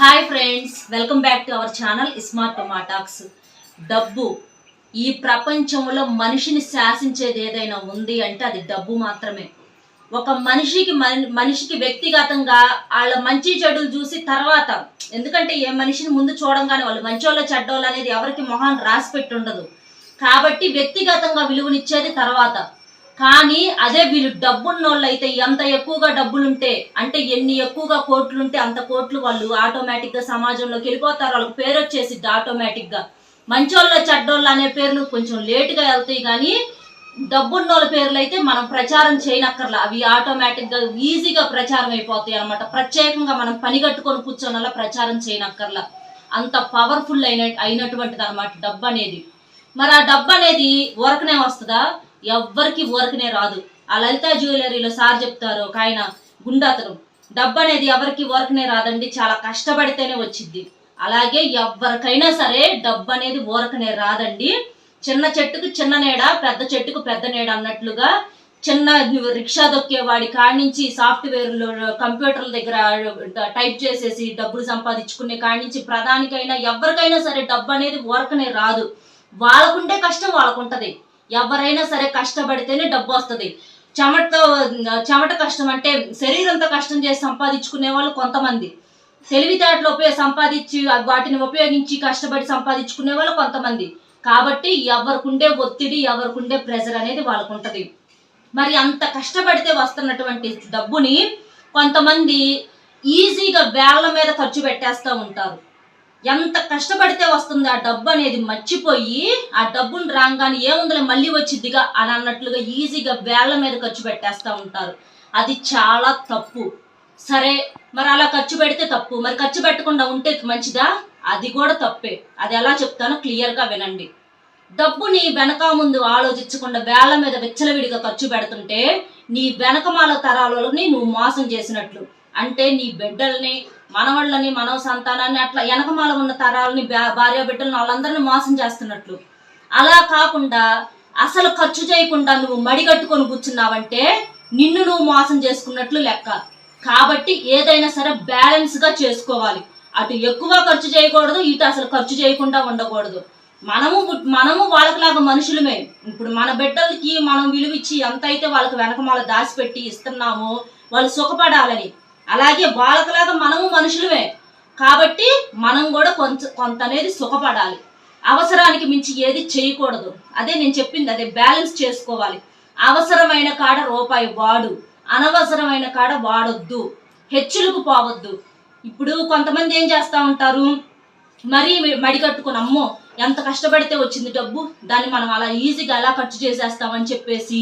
Hi friends welcome back to our channel smart టొమాటాక్స్ డబ్బు ఈ ప్రపంచంలో మనిషిని శాసించేది ఏదైనా ఉంది అంటే అది డబ్బు మాత్రమే. ఒక మనిషికి మనిషికి వ్యక్తిగతంగా వాళ్ళ మంచి చెడులు చూసి తర్వాత ఎందుకంటే ఏ మనిషిని ముందు చూడంగానే వాళ్ళు మంచోళ్ళ చెడ్డోళ్ళు అనేది ఎవరికి మొహాన్ని రాసి పెట్టుండదు. కాబట్టి వ్యక్తిగతంగా విలువనిచ్చేది తర్వాత. కానీ అదే వీళ్ళు డబ్బున్నోళ్ళు అయితే ఎంత ఎక్కువగా డబ్బులుంటే అంటే ఎన్ని ఎక్కువగా కోట్లు ఉంటే అంత కోట్లు వాళ్ళు ఆటోమేటిక్గా సమాజంలోకి వెళ్ళిపోతారు. వాళ్ళకి పేరు వచ్చేసిద్ది ఆటోమేటిక్గా మంచోళ్ళ చెడ్డోళ్ళు అనే పేర్లు కొంచెం లేటుగా వెళ్తాయి కానీ డబ్బున్నోళ్ళ పేర్లు అయితే మనం ప్రచారం చేయనక్కర్లా. అవి ఆటోమేటిక్గా ఈజీగా ప్రచారం అయిపోతాయి అనమాట ప్రత్యేకంగా మనం పని కట్టుకొని కూర్చొని ప్రచారం చేయనక్కర్లా. అంత పవర్ఫుల్ అయిన అయినటువంటిది అనమాట డబ్బు అనేది మరి ఆ డబ్బు అనేది ఊరకనే వస్తుందా? ఎవ్వరికి ఊరకనే రాదు. ఆ లలిత జ్యువెలరీలో సార్ చెప్తారు ఒక ఆయన గుండాతను డబ్బు అనేది ఎవరికి ఊరకనే రాదండి చాలా కష్టపడితేనే వచ్చింది అలాగే ఎవరికైనా సరే డబ్బు అనేది ఊరకనే రాదండి. చిన్న చెట్టుకు చిన్న నీడ పెద్ద చెట్టుకు పెద్ద నీడ అన్నట్లుగా చిన్న రిక్షా దొక్కేవాడి కాడి నుంచి సాఫ్ట్వేర్లో కంప్యూటర్ల దగ్గర టైప్ చేసేసి డబ్బులు సంపాదించుకునే కాడి నుంచి ప్రధానికైనా ఎవరికైనా సరే డబ్బు అనేది ఊరకనే రాదు. వాళ్ళకుంటే కష్టం వాళ్ళకుంటది. ఎవరైనా సరే కష్టపడితేనే డబ్బు వస్తుంది. చెమటతో చెమట కష్టం అంటే శరీరంతో కష్టం చేసి సంపాదించుకునే వాళ్ళు కొంతమంది. తెలివితేటలు ఉపయోగ సంపాదించి వాటిని ఉపయోగించి కష్టపడి సంపాదించుకునే వాళ్ళు కొంతమంది. కాబట్టి ఎవరికుండే ఒత్తిడి ఎవరికుండే ప్రెజర్ అనేది వాళ్ళకు ఉంటుంది మరి అంత కష్టపడితే వస్తున్నటువంటి డబ్బుని కొంతమంది ఈజీగా వేళ్ళ మీద ఖర్చు పెట్టేస్తూ ఉంటారు. ఎంత కష్టపడితే వస్తుంది ఆ డబ్బు అనేది మర్చిపోయి ఆ డబ్బును రాగానే ఏముందిలే మళ్ళీ వచ్చిద్దిగా అని అన్నట్లుగా ఈజీగా వేళ్ళ మీద ఖర్చు పెట్టేస్తూ ఉంటారు. అది చాలా తప్పు. సరే మరి అలా ఖర్చు పెడితే తప్పు. మరి ఖర్చు పెట్టకుండా ఉంటే మంచిదా? అది కూడా తప్పే. అది ఎలా చెప్తానో క్లియర్గా వినండి. డబ్బుని వెనక ముందు ఆలోచించకుండా వేళ్ళ మీద విచ్చలవిడిగా ఖర్చు పెడుతుంటే నీ వెనకమాల తరాలని నువ్వు మోసం చేసినట్లు. అంటే నీ బిడ్డల్ని మనవాళ్ళని మనవ సంతానాన్ని అట్లా వెనకమాల ఉన్న తరాలని భార్య బిడ్డలను వాళ్ళందరినీ మోసం చేస్తున్నట్లు. అలా కాకుండా అసలు ఖర్చు చేయకుండా నువ్వు మడిగట్టుకొని కూర్చున్నావంటే నిన్ను నువ్వు మోసం చేసుకున్నట్లు లెక్క. కాబట్టి ఏదైనా సరే బ్యాలెన్స్గా చేసుకోవాలి. అటు ఎక్కువ ఖర్చు చేయకూడదు ఇటు అసలు ఖర్చు చేయకుండా ఉండకూడదు. మనము మనము వాళ్ళకిలాగా మనుషులమే. ఇప్పుడు మన బిడ్డలకి మనం విలువిచ్చి ఎంత అయితే వాళ్ళకి వెనకమాల దాచిపెట్టి ఇస్తున్నామో వాళ్ళు సుఖపడాలని అలాగే బాలకలాగా మనము మనుషులమే. కాబట్టి మనం కూడా కొంత కొంత అనేది సుఖపడాలి. అవసరానికి మించి ఏది చేయకూడదు. అదే నేను చెప్పింది అదే బ్యాలెన్స్ చేసుకోవాలి. అవసరమైన కాడ రూపాయి వాడు అనవసరమైన కాడ వాడొద్దు. హెచ్చులకు పోవద్దు. ఇప్పుడు కొంతమంది ఏం చేస్తూ ఉంటారు? మరీ మడి కట్టుకుని అమ్మో ఎంత కష్టపడితే వచ్చింది డబ్బు? దాన్ని మనం అలా ఈజీగా ఎలా ఖర్చు చేసేస్తామని చెప్పేసి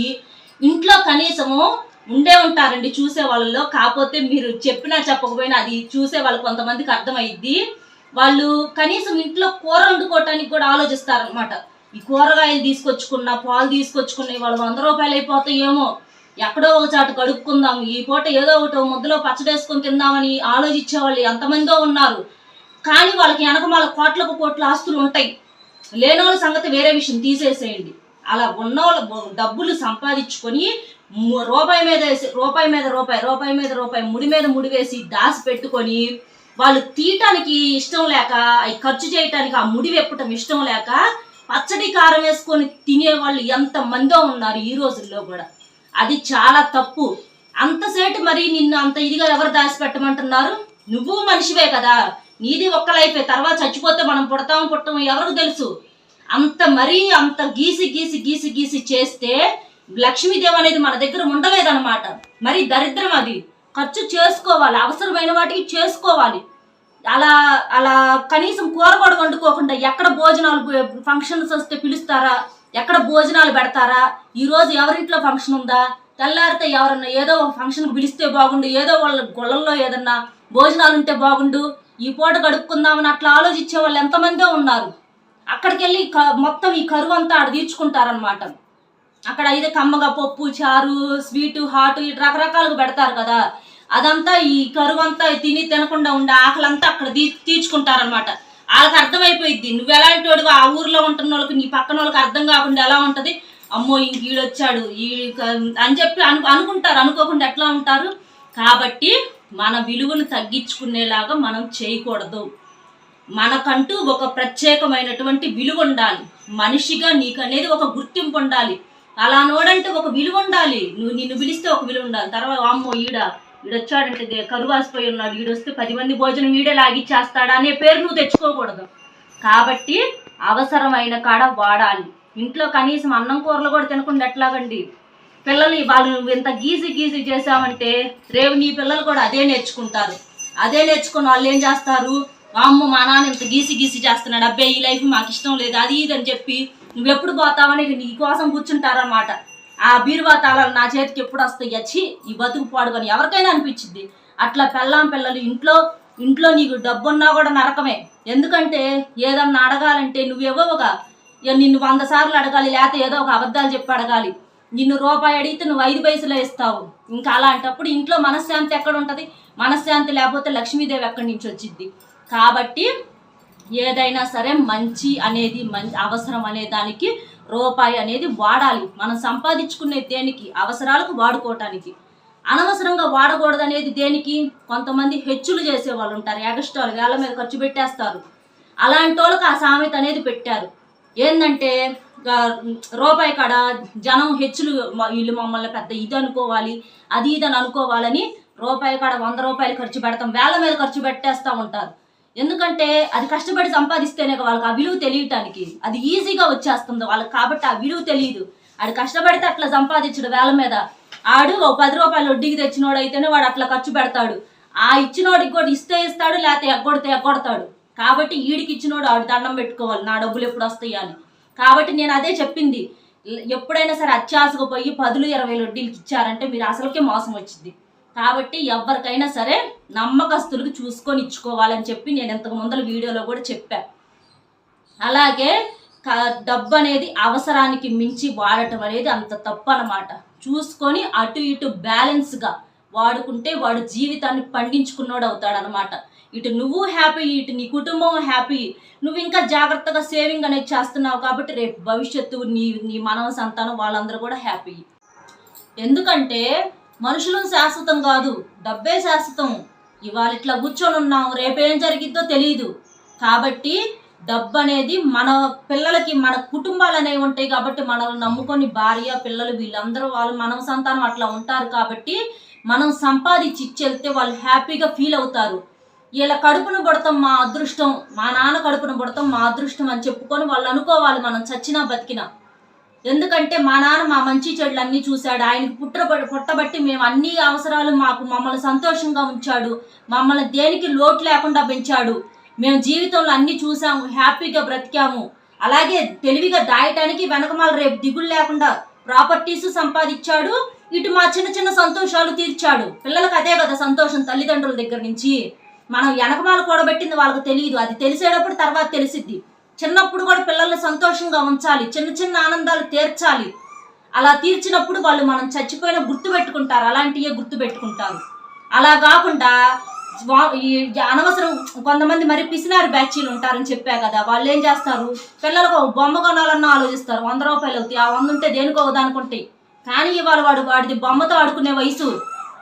ఇంట్లో కనీసము ఉండే ఉంటారండి చూసే వాళ్ళలో. కాకపోతే మీరు చెప్పినా చెప్పకపోయినా అది చూసే వాళ్ళు కొంతమందికి అర్థమైద్ది. వాళ్ళు కనీసం ఇంట్లో కూర వండుకోవటానికి కూడా ఆలోచిస్తారనమాట ఈ కూరగాయలు తీసుకొచ్చుకున్న పాలు తీసుకొచ్చుకున్న వాళ్ళు వంద రూపాయలు అయిపోతాయేమో ఎక్కడో ఒక చాటు కడుక్కుందాం ఈ పూట ఏదో ఒకటి ముద్దలో పచ్చడేసుకొని తిందామని ఆలోచించే వాళ్ళు ఎంతమందో ఉన్నారు. కానీ వాళ్ళకి వెనకమాల కోట్లకు కోట్ల ఆస్తులు ఉంటాయి. లేనోళ్ళ సంగతి వేరే విషయం తీసేసేయండి. అలా ఉన్నోళ్ళ డబ్బులు సంపాదించుకొని రూపాయి మీద వేసి రూపాయి మీద రూపాయి రూపాయి మీద రూపాయి ముడి మీద ముడి వేసి దాసి పెట్టుకొని వాళ్ళు తీయటానికి ఇష్టం లేక అవి ఖర్చు చేయటానికి ఆ ముడి వెప్పటం ఇష్టం లేక పచ్చడి కారం వేసుకొని తినే వాళ్ళు ఎంత మందో ఉన్నారు ఈ రోజుల్లో కూడా. అది చాలా తప్పు. అంతసేటు మరి నిన్ను అంత ఇదిగా ఎవరు దాచిపెట్టమంటున్నారు? నువ్వు మనిషివే కదా. నీది ఒక్క లైఫే. తర్వాత చచ్చిపోతే మనం పుడతాం పుట్టం ఎవరికి తెలుసు? అంత మరీ అంత గీసి గీసి గీసి గీసి చేస్తే లక్ష్మీదేవి అనేది మన దగ్గర ఉండలేదన్నమాట. మరి దరిద్రం అది. ఖర్చు చేసుకోవాలి అవసరమైన వాటికి చేసుకోవాలి. అలా అలా కనీసం కూర కూడా వండుకోకుండా ఎక్కడ భోజనాలు ఫంక్షన్స్ వస్తే పిలుస్తారా? ఎక్కడ భోజనాలు పెడతారా? ఈరోజు ఎవరింట్లో ఫంక్షన్ ఉందా? తెల్లారితే ఎవరన్నా ఏదో ఒక ఫంక్షన్కి పిలిస్తే బాగుండు ఏదో వాళ్ళ గొళ్ళల్లో ఏదన్నా భోజనాలు ఉంటే బాగుండు ఈ పూట గడుపుకుందామని అట్లా ఆలోచించే వాళ్ళు ఎంతమందో ఉన్నారు. అక్కడికి వెళ్ళి క- మొత్తం ఈ కరువు అంతా ఆడ తీర్చుకుంటారనమాట అక్కడ అయితే కమ్మగా పప్పు చారు స్వీటు హాట్ ఇటు రకరకాలుగా పెడతారు కదా. అదంతా ఈ కరువు అంతా తిని తినకుండా ఉండే ఆకలంతా అక్కడ తీ తీర్చుకుంటారనమాట వాళ్ళకి అర్థమైపోయింది నువ్వు ఎలాంటి వాడు ఆ ఊర్లో ఉంటున్న వాళ్ళకి నీ పక్కన వాళ్ళకి అర్థం కాకుండా ఎలా ఉంటుంది? అమ్మో ఇంక ఈడొచ్చాడు ఈ అని చెప్పి అను అనుకుంటారు అనుకోకుండా ఎట్లా ఉంటారు? కాబట్టి మన విలువను తగ్గించుకునేలాగా మనం చేయకూడదు. మనకంటూ ఒక ప్రత్యేకమైనటువంటి విలువ ఉండాలి. మనిషిగా నీకు అనేది ఒక గుర్తింపు ఉండాలి. అలా నోడంటే ఒక విలువ ఉండాలి. నువ్వు నిన్ను పిలిస్తే ఒక విలువ ఉండాలి. తర్వాత అమ్మో ఈడ ఈడొచ్చాడంటే కరువాసిపోయి ఉన్నాడు. ఈడొస్తే పది మంది భోజనం ఈడే లాగిచ్చేస్తాడా అనే పేరు నువ్వు తెచ్చుకోకూడదు. కాబట్టి అవసరమైన కాడ వాడాలి. ఇంట్లో కనీసం అన్నం కూరలు కూడా తినకుండా ఎట్లాగండి? పిల్లలు వాళ్ళు నువ్వు ఇంత గీసి గీసి చేసావంటే రేపు నీ పిల్లలు కూడా అదే నేర్చుకుంటారు. అదే నేర్చుకుని వాళ్ళు ఏం చేస్తారు? అమ్మ మా నాన్న ఇంత గీసి గీసి చేస్తున్నాడు. అబ్బాయి ఈ లైఫ్ మాకు ఇష్టం లేదు. అది ఇది అని చెప్పి నువ్వు ఎప్పుడు పోతావని ఇక నీ కోసం కూర్చుంటారనమాట ఆ బీరువా తాళాలు నా చేతికి ఎప్పుడు వస్తాయి? వచ్చి ఈ బతుకు పాడుకొని ఎవరికైనా అనిపించింది అట్లా పెళ్ళాం పిల్లలు ఇంట్లో ఇంట్లో నీకు డబ్బున్నా కూడా నరకమే. ఎందుకంటే ఏదన్నా అడగాలంటే నువ్వేవోగా ఇక నిన్ను వంద సార్లు అడగాలి లేకపోతే ఏదో ఒక అబద్ధాలు చెప్పి అడగాలి. నిన్ను రూపాయి అడిగితే నువ్వు ఐదు పైసలు ఇస్తావు. ఇంకా అలాంటప్పుడు ఇంట్లో మనశ్శాంతి ఎక్కడ ఉంటుంది? మనశ్శాంతి లేకపోతే లక్ష్మీదేవి ఎక్కడి నుంచి వచ్చింది కాబట్టి ఏదైనా సరే మంచి అనేది మంచి అవసరం అనే దానికి రూపాయి అనేది వాడాలి. మనం సంపాదించుకునే దేనికి? అవసరాలకు వాడుకోవటానికి. అనవసరంగా వాడకూడదు అనేది దేనికి? కొంతమంది హెచ్చులు చేసే వాళ్ళు ఉంటారు ఎగస్ట్రాలు వేళ్ళ మీద ఖర్చు పెట్టేస్తారు. అలాంటి వాళ్ళకి ఆ సామెత అనేది పెట్టారు. ఏంటంటే రూపాయి కాడ జనం హెచ్చులు వీళ్ళు మమ్మల్ని పెద్ద ఇది అనుకోవాలి అది ఇది అని అనుకోవాలని రూపాయి కాడ వంద రూపాయలు ఖర్చు పెడతాం వేల మీద ఖర్చు పెట్టేస్తూ ఉంటారు. ఎందుకంటే అది కష్టపడి సంపాదిస్తేనే వాళ్ళకి ఆ విలువ తెలియటానికి. అది ఈజీగా వచ్చేస్తుంది వాళ్ళకి కాబట్టి ఆ విలువ తెలియదు ఆడు కష్టపడితే అట్లా సంపాదించడు వేల మీద. ఆడు ఓ పది రూపాయలు వడ్డీకి తెచ్చినోడు అయితేనే వాడు అట్లా ఖర్చు పెడతాడు. ఆ ఇచ్చినోడికి కూడా ఇస్తే ఇస్తాడు లేకపోతే ఎగ్గొడితే ఎగ్గొడతాడు. కాబట్టి ఈడికి ఇచ్చినోడు ఆడు దండం పెట్టుకోవాలి నా డబ్బులు ఎప్పుడు వస్తాయి అని. కాబట్టి నేను అదే చెప్పింది. ఎప్పుడైనా సరే అత్యాసకు పోయి పదులు ఇరవై వడ్డీలకి ఇచ్చారంటే మీరు అసలుకే మోసం వచ్చింది. కాబట్టి ఎవరికైనా సరే నమ్మకస్తులకు చూసుకొని ఇచ్చుకోవాలని చెప్పి నేను ఇంతకు ముందర వీడియోలో కూడా చెప్పాను అలాగే క- డబ్బు అనేది అవసరానికి మించి వాడటం అనేది అంత తప్పు అనమాట చూసుకొని అటు ఇటు బ్యాలెన్స్గా వాడుకుంటే వాడు జీవితాన్ని పండించుకున్నాడు అవుతాడు అనమాట ఇటు నువ్వు హ్యాపీ ఇటు నీ కుటుంబం హ్యాపీ. నువ్వు ఇంకా జాగ్రత్తగా సేవింగ్ అనేది చేస్తున్నావు కాబట్టి రేపు భవిష్యత్తు నీ నీ మనవ సంతానం వాళ్ళందరూ కూడా హ్యాపీ. ఎందుకంటే మనుషులు శాశ్వతం కాదు డబ్బే శాశ్వతం. ఇవాళ ఇట్లా కూర్చొని ఉన్నాం రేపేం జరిగిద్దో తెలియదు కాబట్టి డబ్బు అనేది మన పిల్లలకి మన కుటుంబాలు అనేవి ఉంటాయి కాబట్టి మనల్ని నమ్ముకొని భార్య పిల్లలు వీళ్ళందరూ వాళ్ళు మన సంతానం అట్లా ఉంటారు కాబట్టి మనం సంపాదించి ఇచ్చెళ్తే వాళ్ళు హ్యాపీగా ఫీల్ అవుతారు. ఇలా కడుపును పడతాం మా అదృష్టం మా నాన్న కడుపును పడతాం మా అదృష్టం అని చెప్పుకొని వాళ్ళు అనుకోవాలి మనం చచ్చినా బతికినా. ఎందుకంటే మా నాన్న మా మంచి చెడులు అన్నీ చూశాడు. ఆయనకు పుట్ట పుట్టబట్టి మేము అన్ని అవసరాలు మాకు మమ్మల్ని సంతోషంగా ఉంచాడు. మమ్మల్ని దేనికి లోటు లేకుండా పెంచాడు. మేము జీవితంలో అన్ని చూసాము హ్యాపీగా బ్రతికాము. అలాగే తెలివిగా దాయటానికి వెనకమాల రేపు దిగులు లేకుండా ప్రాపర్టీస్ సంపాదించాడు. ఇటు మా చిన్న చిన్న సంతోషాలు తీర్చాడు. పిల్లలకు అదే కదా సంతోషం తల్లిదండ్రుల దగ్గర నుంచి. మనం వెనకమాల కూడబెట్టింది వాళ్ళకి తెలియదు. అది తెలిసేటప్పుడు తర్వాత తెలిసిద్ది. చిన్నప్పుడు కూడా పిల్లల్ని సంతోషంగా ఉంచాలి చిన్న చిన్న ఆనందాలు తీర్చాలి. అలా తీర్చినప్పుడు వాళ్ళు మనం చచ్చిపోయిన గుర్తు పెట్టుకుంటారు అలాంటివే గుర్తు పెట్టుకుంటారు. అలా కాకుండా అనవసరం కొంతమంది మరి పిసినారి బ్యాచీలు ఉంటారని చెప్పా కదా వాళ్ళు ఏం చేస్తారు? పిల్లలకు బొమ్మ కొనాలన్నా ఆలోచిస్తారు వంద రూపాయలు అవుతాయి ఆ వంద ఉంటే దేనికో దానికుంటాయి కానీ ఇవాళ వాడు వాడిది బొమ్మతో ఆడుకునే వయసు.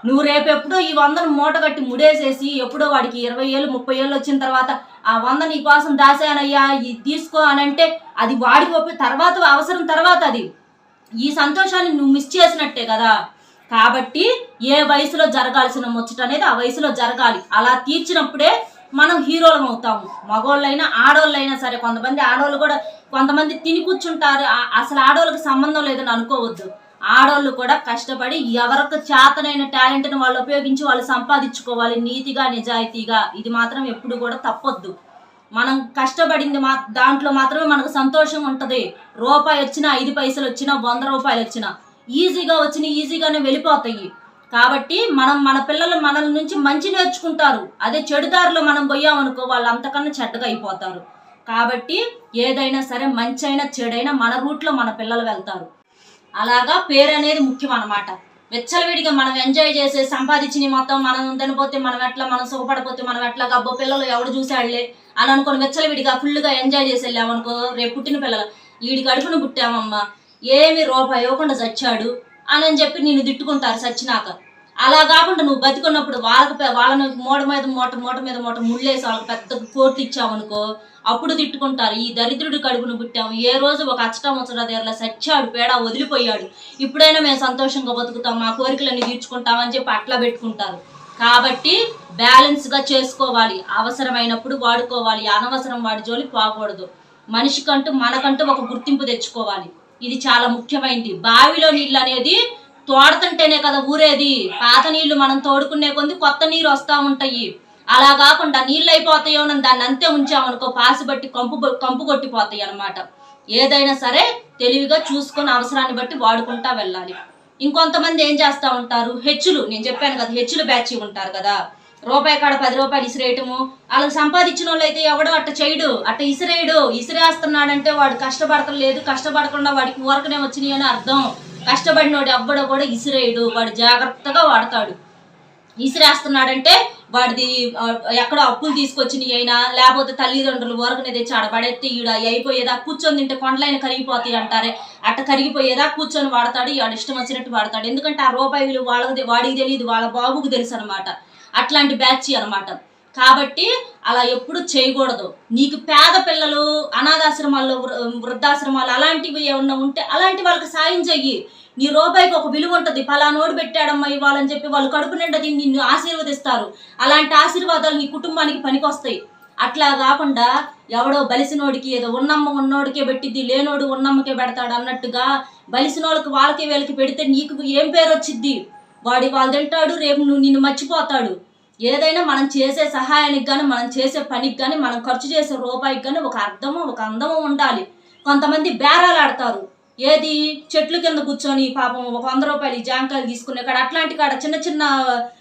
నువ్వు రేపు ఎప్పుడో ఈ వందను మూట కట్టి ముడేసేసి ఎప్పుడో వాడికి ఇరవై ఏళ్ళు ముప్పై ఏళ్ళు వచ్చిన తర్వాత ఆ వంద నీ కోసం దాసానయ్యా ఇది తీసుకో అని అంటే అది వాడికి ఒప్పి తర్వాత అవసరం తర్వాత అది. ఈ సంతోషాన్ని నువ్వు మిస్ చేసినట్టే కదా. కాబట్టి ఏ వయసులో జరగాల్సిన ముచ్చట అనేది ఆ వయసులో జరగాలి. అలా తీర్చినప్పుడే మనం హీరోలం అవుతాము. మగోళ్ళైనా ఆడవాళ్ళైనా సరే కొంతమంది ఆడవాళ్ళు కూడా కొంతమంది తిని కూర్చుంటారు. అసలు ఆడవాళ్ళకి సంబంధం లేదని అనుకోవద్దు. ఆడవాళ్ళు కూడా కష్టపడి ఎవరికి చేతనైన టాలెంట్ని వాళ్ళు ఉపయోగించి వాళ్ళు సంపాదించుకోవాలి నీతిగా నిజాయితీగా. ఇది మాత్రం ఎప్పుడు కూడా తప్పొద్దు. మనం కష్టపడింది మా దాంట్లో మాత్రమే మనకు సంతోషం ఉంటుంది. రూపాయి వచ్చినా ఐదు పైసలు వచ్చినా వంద రూపాయలు వచ్చినా ఈజీగా వచ్చిన ఈజీగానే వెళ్ళిపోతాయి. కాబట్టి మనం మన పిల్లలు మనల నుంచి మంచి నేర్చుకుంటారు. అదే చెడుదారిలో మనం పోయామనుకో వాళ్ళు అంతకన్నా చెడ్డగా అయిపోతారు. కాబట్టి ఏదైనా సరే మంచి అయినా చెడైనా మన రూట్లో మన పిల్లలు వెళ్తారు. అలాగా పేరు అనేది ముఖ్యం అన్నమాట. వెచ్చలవిడిగా మనం ఎంజాయ్ చేసే సంపాదించిన మొత్తం మనం తినపోతే మనం ఎట్లా మనం సుఖపడిపోతే మనం ఎట్లా గబ్బో పిల్లలు ఎవడు చూసాడులే అని అనుకుని వెచ్చలవిడిగా ఫుల్గా ఎంజాయ్ చేసి వెళ్ళామనుకో రేపు పుట్టిన పిల్లలు వీడి కడుపును పుట్టామమ్మా ఏమి రూపాయి ఇవ్వకుండా చచ్చాడు అని అని చెప్పి నేను తిట్టుకుంటారు చచ్చినాక అలా కాకుండా నువ్వు బతికున్నప్పుడు వాళ్ళకి వాళ్ళని మూట మీద మూట మూట మీద మూట ముళ్ళేసి వాళ్ళకి పెద్ద కోట్లు ఇచ్చామనుకో అప్పుడు తిట్టుకుంటారు. ఈ దరిద్రుడి కడుపును పుట్టాము. ఏ రోజు ఒక అచ్చటం వచ్చడా దగ్గర సచ్చాడు పేడ వదిలిపోయాడు. ఇప్పుడైనా మేము సంతోషంగా బతుకుతాం మా కోరికలన్నీ తీర్చుకుంటామని చెప్పి అట్లా పెట్టుకుంటారు. కాబట్టి బ్యాలెన్స్గా చేసుకోవాలి. అవసరమైనప్పుడు వాడుకోవాలి. అనవసరం వాడి జోలి పోకూడదు మనిషికంటూ మనకంటూ ఒక గుర్తింపు తెచ్చుకోవాలి. ఇది చాలా ముఖ్యమైనది బావిలో నీళ్ళు అనేది తోడుతుంటేనే కదా ఊరేది. పాత నీళ్ళు మనం తోడుకునే కొంది కొత్త నీరు వస్తా ఉంటాయి. అలా కాకుండా నీళ్ళు అయిపోతాయో మనం దాన్ని అంతే ఉంచామనుకో పాసి బట్టి కంపు కంపు కొట్టిపోతాయి అన్నమాట. ఏదైనా సరే తెలివిగా చూసుకొని అవసరాన్ని బట్టి వాడుకుంటా వెళ్ళాలి. ఇంకొంతమంది ఏం చేస్తూ ఉంటారు? హెచ్చులు. నేను చెప్పాను కదా హెచ్చులు బ్యాచ్ ఉంటారు కదా. రూపాయి కాడ పది రూపాయలు ఇసిరేయటము. వాళ్ళకి సంపాదించిన వాళ్ళు అయితే ఎవడో అట్ట చేయడు. అట్ట ఇసిరేయడు. ఇసిరేస్తున్నాడంటే వాడు కష్టపడతలేదు. కష్టపడకుండా వాడికి ఊరకనే వచ్చినాయి అని అర్థం. కష్టపడినోడు ఎవ్వడో కూడా ఇసిరేయడు వాడు జాగ్రత్తగా వాడతాడు. ఇసిరేస్తున్నాడంటే వాడిది ఎక్కడో అప్పులు తీసుకొచ్చినవి అయినా లేకపోతే తల్లిదండ్రులు ఊరకనే తెచ్చి ఆడ పడేస్తే ఈడ అయిపోయేదా? కూర్చొని తింటే కొండలైన కరిగిపోతాయి అంటారే. అట్ట కరిగిపోయేదా? కూర్చొని వాడతాడు వాడు ఇష్టం వచ్చినట్టు వాడతాడు. ఎందుకంటే ఆ రూపాయి విలువ వాళ్ళకి వాడికి తెలియదు వాళ్ళ బాబుకు తెలుసు అనమాట అట్లాంటి బ్యాచ్ అన్నమాట. కాబట్టి అలా ఎప్పుడు చేయకూడదు. నీకు పేద పిల్లలు అనాథాశ్రమాల్లో వృద్ధాశ్రమాలు అలాంటివి ఏమన్నా ఉంటే అలాంటి వాళ్ళకి సాయం చెయ్యి. నీ రూపాయికి ఒక విలువ ఉంటుంది. పలానోడు పెట్టాడమ్మా ఇవ్వాలని చెప్పి వాళ్ళు కడుపు నిండా దీన్ని నిన్ను ఆశీర్వదిస్తారు. అలాంటి ఆశీర్వాదాలు నీ కుటుంబానికి పనికొస్తాయి. అట్లా కాకుండా ఎవడో బలిసినోడికి ఏదో ఉన్నమ్మ ఉన్నోడికే పెట్టిద్ది లేనోడు ఉన్నమ్మకే పెడతాడు అన్నట్టుగా బలిసినోళ్ళకి వాళ్ళకి వీళ్ళకి పెడితే నీకు ఏం పేరు వచ్చిద్ది వాడి వాళ్ళు తింటాడు రేపు నువ్వు నిన్ను మర్చిపోతాడు. ఏదైనా మనం చేసే సహాయానికి కానీ మనం చేసే పనికి కానీ మనం ఖర్చు చేసే రూపాయికి కానీ ఒక అర్థము ఒక అందము ఉండాలి. కొంతమంది బేరాలు ఆడతారు. ఏది? చెట్లు కింద కూర్చొని పాపం ఒక వంద రూపాయలు జాంకాయలు తీసుకునే కాడ అట్లాంటి కాడ చిన్న చిన్న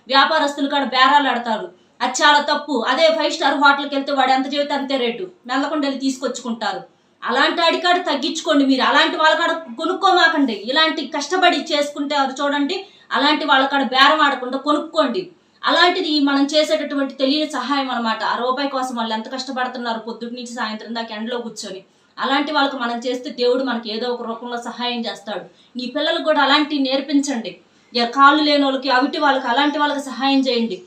వ్యాపారస్తులు కాడ బేరాలు ఆడతారు. అది చాలా తప్పు. అదే ఫైవ్ స్టార్ హోటల్కి వెళ్తే వాడు ఎంత చెబితే అంతే రేటు. మెల్లకుండా వెళ్ళి తీసుకొచ్చుకుంటారు. అలాంటి అడికాడ తగ్గించుకోండి మీరు. అలాంటి వాళ్ళ కాడ కొనుక్కోమాకండి. ఇలాంటి కష్టపడి చేసుకుంటే అది చూడండి అలాంటి వాళ్ళ కాడ బేరం ఆడకుండా కొనుక్కోండి. అలాంటిది మనం చేసేటటువంటి తెలియని సహాయం అనమాట ఆ రూపాయి కోసం వాళ్ళు ఎంత కష్టపడుతున్నారు పొద్దుటి నుంచి సాయంత్రం దాకా ఎండలో కూర్చొని. అలాంటి వాళ్ళకి మనం చేస్తే దేవుడు మనకి ఏదో ఒక రూపంలో సహాయం చేస్తాడు. నీ పిల్లలకు కూడా అలాంటివి నేర్పించండి. కాళ్ళు లేని వాళ్ళకి అవిటి వాళ్ళకి అలాంటి వాళ్ళకి సహాయం చేయండి.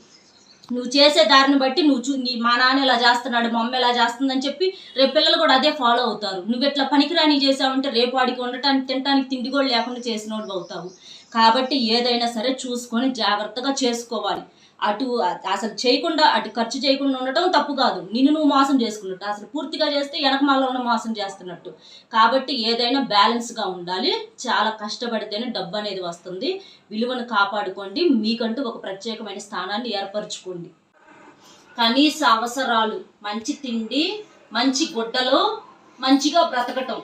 నువ్వు చేసే దారిని బట్టి నువ్వు చూ నీ మా నాన్న ఇలా చేస్తున్నాడు మా అమ్మ ఇలా చేస్తుందని చెప్పి రేపు పిల్లలు కూడా అదే ఫాలో అవుతారు. నువ్వు ఇట్లా పనికిరాని చేసావంటే రేపు వాడికి ఉండటానికి తినడానికి తిండి కూడా లేకుండా చేసినోడు అవుతావు. కాబట్టి ఏదైనా సరే చూసుకొని జాగ్రత్తగా చేసుకోవాలి. అటు అసలు చేయకుండా అటు ఖర్చు చేయకుండా ఉండటం తప్పు కాదు. నిన్ను నువ్వు మోసం చేసుకున్నట్టు అసలు పూర్తిగా చేస్తే వెనక ఉన్న మోసం చేస్తున్నట్టు. కాబట్టి ఏదైనా బ్యాలెన్స్గా ఉండాలి. చాలా కష్టపడితేనే డబ్బు అనేది వస్తుంది. విలువను కాపాడుకోండి. మీకంటూ ఒక ప్రత్యేకమైన స్థానాన్ని ఏర్పరచుకోండి. కనీస అవసరాలు మంచి తిండి మంచి గుడ్డలు మంచిగా బ్రతకటం.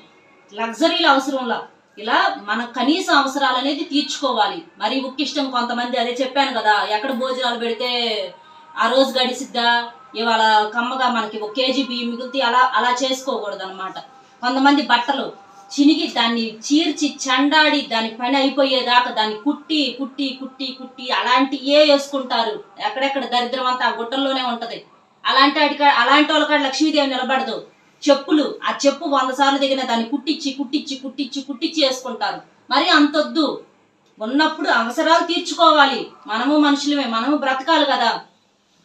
లగ్జరీలు అవసరంలా. ఇలా మన కనీస అవసరాలు అనేది తీర్చుకోవాలి. మరి ఉక్కిష్టం కొంతమంది అదే చెప్పాను కదా ఎక్కడ భోజనాలు పెడితే ఆ రోజు గడిసిద్దా? ఇవాళ కమ్మగా మనకి ఒక కేజీ బియ్యం మిగిలితే అలా అలా చేసుకోకూడదు అనమాట కొంతమంది బట్టలు చినిగి దాన్ని చీర్చి చండాడి దాని పని అయిపోయేదాకా దాన్ని కుట్టి కుట్టి కుట్టి కుట్టి అలాంటి ఏ వేసుకుంటారు. ఎక్కడెక్కడ దరిద్రం అంతా ఆ గుట్టల్లోనే ఉంటది. అలాంటి అలాంటి వాళ్ళ కాడ లక్ష్మీదేవి నిలబడదు. చెప్పులు ఆ చెప్పు వంద సార్లు దిగిన దాన్ని కుట్టించి కుట్టించి కుట్టించి కుట్టించి వేసుకుంటారు. మరి అంతొద్దు. ఉన్నప్పుడు అవసరాలు తీర్చుకోవాలి. మనము మనుషులమే మనము బ్రతకాలి కదా.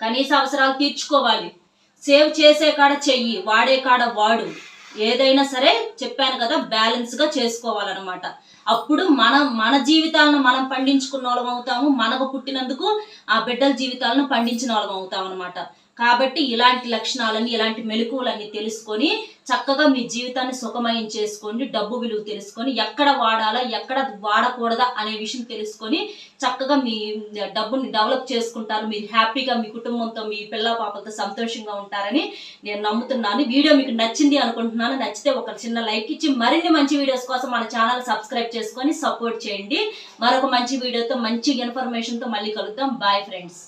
కనీస అవసరాలు తీర్చుకోవాలి. సేవ్ చేసే కాడ చెయ్యి వాడే కాడ వాడు. ఏదైనా సరే చెప్పాను కదా బ్యాలెన్స్గా చేసుకోవాలన్నమాట. అప్పుడు మనం మన జీవితాలను మనం పండించుకున్న వాళ్ళం అవుతాము. మనకు పుట్టినందుకు ఆ బిడ్డల జీవితాలను పండించిన వాళ్ళం అవుతాం అనమాట కాబట్టి ఇలాంటి లక్షణాలని ఇలాంటి మెలకువలన్నీ తెలుసుకొని చక్కగా మీ జీవితాన్ని సుఖమయం చేసుకోండి డబ్బు విలువ తెలుసుకొని ఎక్కడ వాడాలా ఎక్కడ వాడకూడదా అనే విషయం తెలుసుకొని చక్కగా మీ డబ్బుని డెవలప్ చేసుకుంటారు మీరు హ్యాపీగా మీ కుటుంబంతో మీ పిల్ల పాపలతో సంతోషంగా ఉంటారని నేను నమ్ముతున్నాను. వీడియో మీకు నచ్చింది అనుకుంటున్నాను. నచ్చితే ఒక చిన్న లైక్ ఇచ్చి మరిన్ని మంచి వీడియోస్ కోసం మన ఛానల్ సబ్స్క్రైబ్ చేసుకొని సపోర్ట్ చేయండి. మరొక మంచి వీడియోతో మంచి ఇన్ఫర్మేషన్తో మళ్ళీ కలుద్దాం. Bye friends